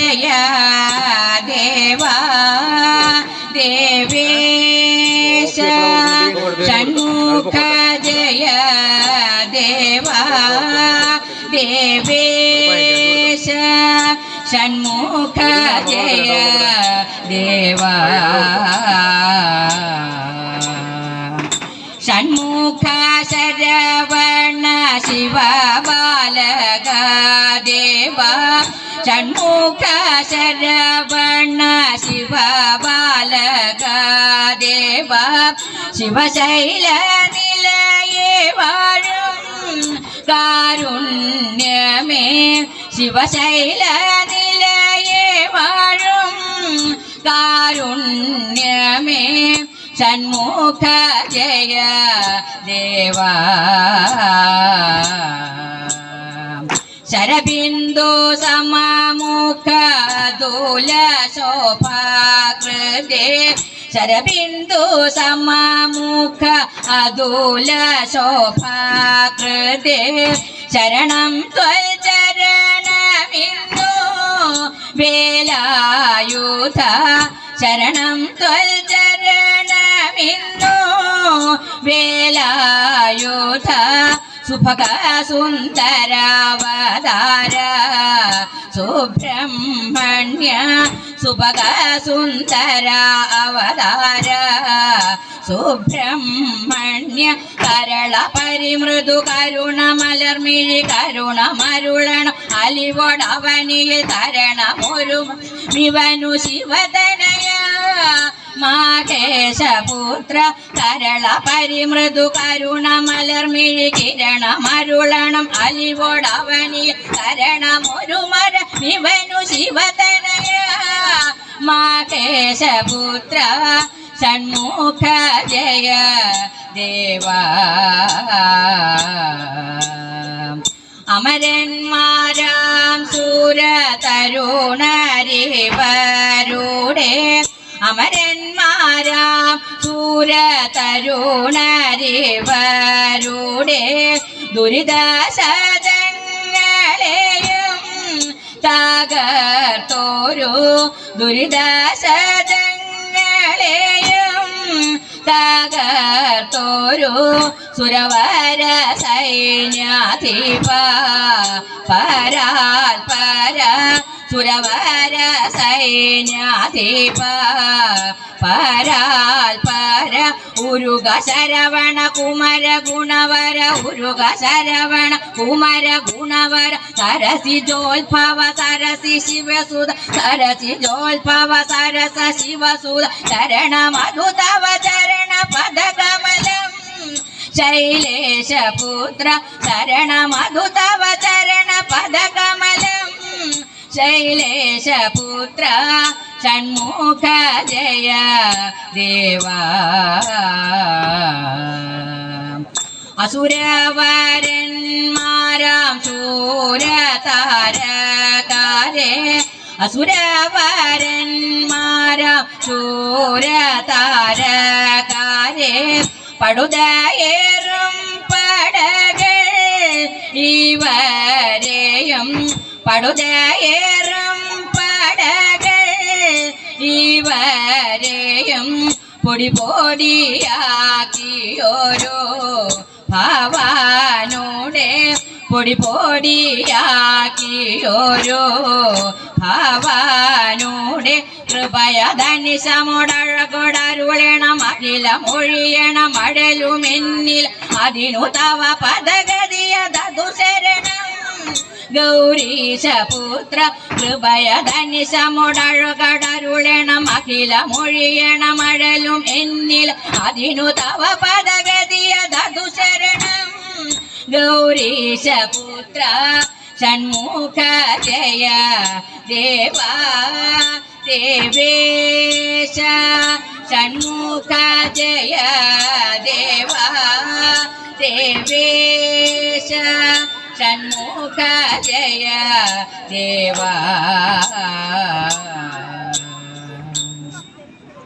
ജയ ദേവാ ദേവേശ ഷൺമുഖ ജയ ദേവാ ദേവേശ ഷൺമുഖ ജയ ദേവാ ഷൺമുഖ ശരവണ ശിവ ബാലക ദേവ ശിവശൈല നിലയെ വാഴും കാരുണ്യമേ. ശിവശൈല നിലയെ വാഴും കാരുണ്യമേ ഷൺമുഖ ജയ ശോഭാകൃതേ ശരബിന്ദു സമമുഖ അദൂല ശോഭാകൃതേ ശരണം ത്വൽചരണമിന്നു വേലായുധ ശരണം ത്വൽചരണമിന്നു വേലായുധ സുഭഗ സുന്ദരാവതാര സുബ്രഹ്മണ്യ സുഭഗ സുന്ദര അവതാര സുബ്രഹ്മണ്യ കരള പരിമൃദു കരുണ മലർമിഴി കരുണ മരുളണം അലിവോടവനിയിൽ തരണമൊരു വിവനു ശിവതനയ മാകേശപുത്ര കരള പരിമൃദു കരുണ മലർമിഴി കിരണ മരുളണം അലിവോടവനി കരണമൊരു മര വിവനു ശിവതനയ. മാകേശപുത്ര ഷൺമുഖ ജയ ദേവാ. അമരന്മാരാം സൂര തരുണരിവരുടെ അമരന്മാരാം സൂര തരുണരിവരുടെ ദുരിതശതങ്ങളെയും തകർത്തോരു. ദുരിതശതങ്ങളെയും തകർത്തോരു. സുരവര സൈന്യാധിപ പരാൽ പര സുരവര സൈന്യാധിപ പരാൽ പര ഉരുക ശരവണ കുമര ഗുണവര ഉരുക ശരവണ കുമര ഗുണവര സരസി ജോൽഭവ സരസി ശിവസുത സരസി ജോൽഭവ സരസ ശിവസുത ശരണ മധുതവ ചരണ പദകമലം ശൈലേശപുത്ര ശരണ മധുതവ ചരണ പദകമലം ശൈലേശപുത്ര ഷൺമുഖ ജയ ദേവാ. അസുരവരന്മാരാം ശൂരതാരകാരെ. അസുരവരന്മാരാം ശൂരതാരകാരെ. പടുതയേറും പടകൾ ഇവരെയും പടുതയേറും പടകൾ. ഇവരെയും പൊടി പൊടിയാക്കിയോരോ ഭവാനോടെ പൊടി പൊടിയാക്കിയോരോ ഭവാനോടെ കൃപയതനിശമോടഴകൊടരുളണം അഖില മൊഴിയണം അഴലുമെന്നിൽ അതിനു തവ പദഗതിയതു ശരണം ഗൗരീശപുത്ര കൃപയതനിശമോടഴകടരുളണം അഖില മൊഴിയണം അഴലും എന്നിൽ അതിനു തവ പദഗതിയതു ശരണം ഗൗരീശപുത്ര ഷൺമുഖ ജയ ദേവാ ദേവേശ ഷൺമുഖ ജയ ദേവാ ദേവേശ ഷൺമുഖ ജയ ദേവാ